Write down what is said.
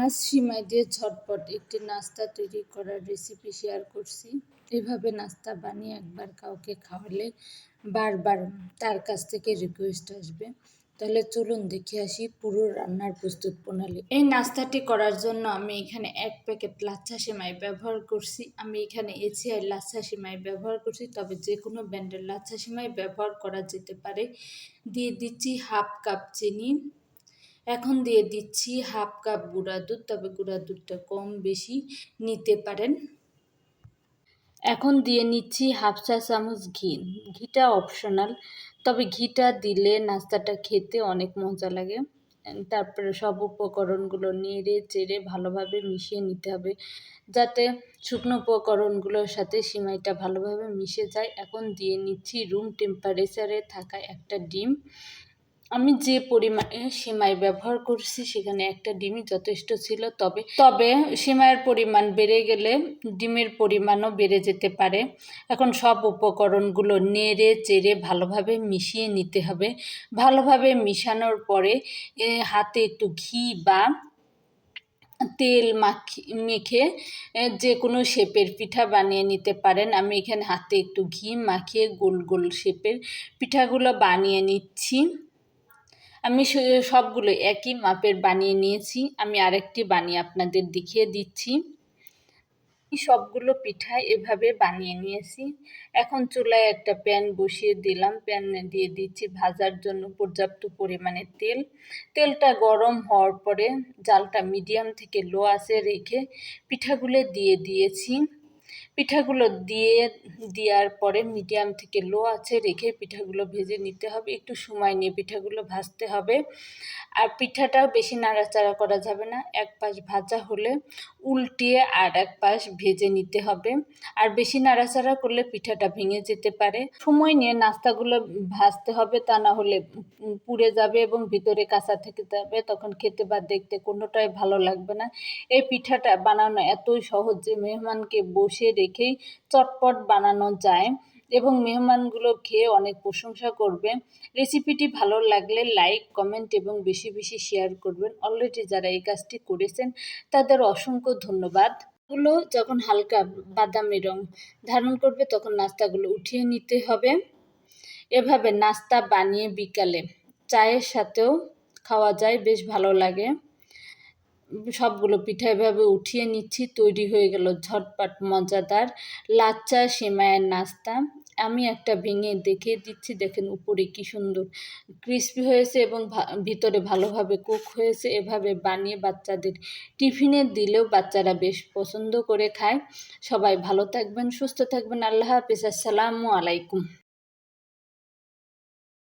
আজ সিমাই দিয়ে ঝটপট একটি নাস্তা তৈরি করার রেসিপি শেয়ার করছি। এভাবে নাস্তা বানিয়ে একবার কাউকে খাওয়ালে বারবার তার কাছ থেকে রিকোয়েস্ট আসবে। তাহলে চলুন দেখে আসি পুরো রান্নার প্রস্তুত প্রণালী। এই নাস্তাটি করার জন্য আমি এখানে এক প্যাকেট লাচ্ছা সেমাই ব্যবহার করছি। আমি এখানে এছিআই লাচ্ছা সেমাই ব্যবহার করছি, তবে যে কোনো ব্র্যান্ডের লাচ্ছা সেমাই ব্যবহার করা যেতে পারে। দিয়ে দিচ্ছি হাফ কাপ চিনি। এখন দিয়ে দিচ্ছি হাফ কাপ গুঁড়া দুধ, তবে গুঁড়া দুধটা কম বেশি নিতে পারেন। এখন দিয়ে নিচ্ছি হাফ চা চামচ ঘি। ঘিটা অপশনাল তবে ঘিটা দিলে নাস্তাটা খেতে অনেক মজা লাগে। তারপরে সব উপকরণগুলো নেড়ে চেড়ে ভালোভাবে মিশিয়ে নিতে হবে, যাতে শুকনো উপকরণগুলোর সাথে সিমাইটা ভালোভাবে মিশে যায়। এখন দিয়ে নিচ্ছি রুম টেম্পারেচারে থাকা একটা ডিম। আমি যে পরিমাণে সিমাই ব্যবহার করছি সেখানে একটা ডিমই যথেষ্ট ছিল, তবে তবে সিমাইয়ের পরিমাণ বেড়ে গেলে ডিমের পরিমাণও বেড়ে যেতে পারে। এখন সব উপকরণগুলো নেড়ে চেড়ে ভালোভাবে মিশিয়ে নিতে হবে। ভালোভাবে মিশানোর পরে হাতে একটু ঘি বা তেল মাখি, মেখে যে কোনো শেপের পিঠা বানিয়ে নিতে পারেন। আমি এখানে হাতে একটু ঘি মাখিয়ে গোল গোল শেপের পিঠাগুলো বানিয়ে নিচ্ছি। আমি সবগুলো একই মাপের বানিয়ে নিয়েছি। আমি আরেকটি বানিয়ে আপনাদের দেখিয়ে দিচ্ছি। সবগুলো পিঠা এভাবে বানিয়ে নিয়েছি। এখন চুলায় একটা প্যান বসিয়ে দিলাম। প্যান দিয়ে দিচ্ছি ভাজার জন্য পর্যাপ্ত পরিমাণে তেল। তেলটা গরম হওয়ার পরে জালটা মিডিয়াম থেকে লো আসে রেখে পিঠাগুলো দিয়ে দিয়েছি। পিঠাগুলো দিয়ে, দেওয়ার পরে মিডিয়াম থেকে লো আছে রেখে পিঠাগুলো ভেজে নিতে হবে। একটু সময় নিয়ে পিঠাগুলো ভাজতে হবে। আর পিঠাটাও বেশি নাড়াচাড়া করা যাবে না। এক পাশ ভাজা হলে উল্টিয়ে আর এক পাশ ভেজে নিতে হবে। আর বেশি নাড়াচাড়া করলে পিঠাটা ভেঙে যেতে পারে। সময় নিয়ে নাস্তাগুলো ভাজতে হবে, তা না হলে পুড়ে যাবে এবং ভিতরে কাঁচা থেকে যাবে, তখন খেতে বা দেখতে কোনোটাই ভালো লাগবে না। এই পিঠাটা বানানো এতই সহজ যে মেহমানকে বসে রেখেই চটপট বানানো যায় এবং মেহমানগুলো খেয়ে অনেক প্রশংসা করবে। রেসিপিটি ভালো লাগলে লাইক, কমেন্ট এবং বেশি বেশি শেয়ার করবেন। অলরেডি যারা এই কাজটি করেছেন, তাদের অসংখ্য ধন্যবাদ। গুলো যখন হালকা বাদামি রং ধারণ করবে, তখন নাস্তাগুলো উঠিয়ে নিতে হবে। এভাবে নাস্তা বানিয়ে বিকালে চায়ের সাথেও খাওয়া যায়, বেশ ভালো লাগে। সবগুলো পিঠা এভাবে উঠিয়ে নিচ্ছি, তৈরি হয়ে গেল ঝটপট মজাদার লাচ্চা সেমাইয়ের নাস্তা। আমি একটা ভেঙে দেখে দিচ্ছি, দেখেন উপরে কি সুন্দর ক্রিস্পি হয়েছে এবং ভিতরে ভালোভাবে কুক হয়েছে। এভাবে বানিয়ে বাচ্চাদের টিফিনে দিলেও বাচ্চারা বেশ পছন্দ করে খায়। সবাই ভালো থাকবেন, সুস্থ থাকবেন, আল্লাহ হাফিজ, আসসালামু আলাইকুম।